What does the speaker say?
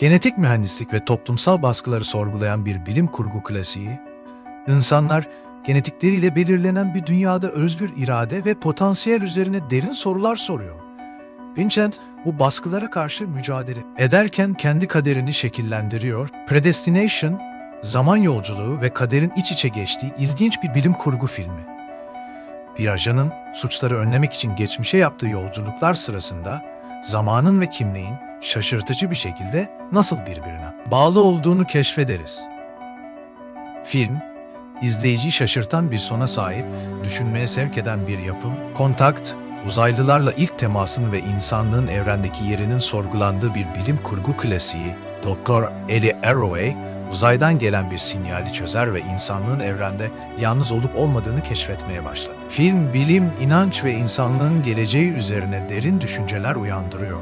Genetik mühendislik ve toplumsal baskıları sorgulayan bir bilim kurgu klasiği, insanlar genetikleriyle belirlenen bir dünyada özgür irade ve potansiyel üzerine derin sorular soruyor. Vincent bu baskılara karşı mücadele ederken kendi kaderini şekillendiriyor. Predestination, zaman yolculuğu ve kaderin iç içe geçtiği ilginç bir bilim kurgu filmi. Bir ajanın suçları önlemek için geçmişe yaptığı yolculuklar sırasında zamanın ve kimliğin şaşırtıcı bir şekilde nasıl birbirine bağlı olduğunu keşfederiz. Film, izleyiciyi şaşırtan bir sona sahip, düşünmeye sevk eden bir yapım, Kontakt, uzaylılarla ilk temasın ve insanlığın evrendeki yerinin sorgulandığı bir bilim kurgu klasiği, Dr. Eddie Arroway, uzaydan gelen bir sinyali çözer ve insanlığın evrende yalnız olup olmadığını keşfetmeye başlar. Film, bilim, inanç ve insanlığın geleceği üzerine derin düşünceler uyandırıyor.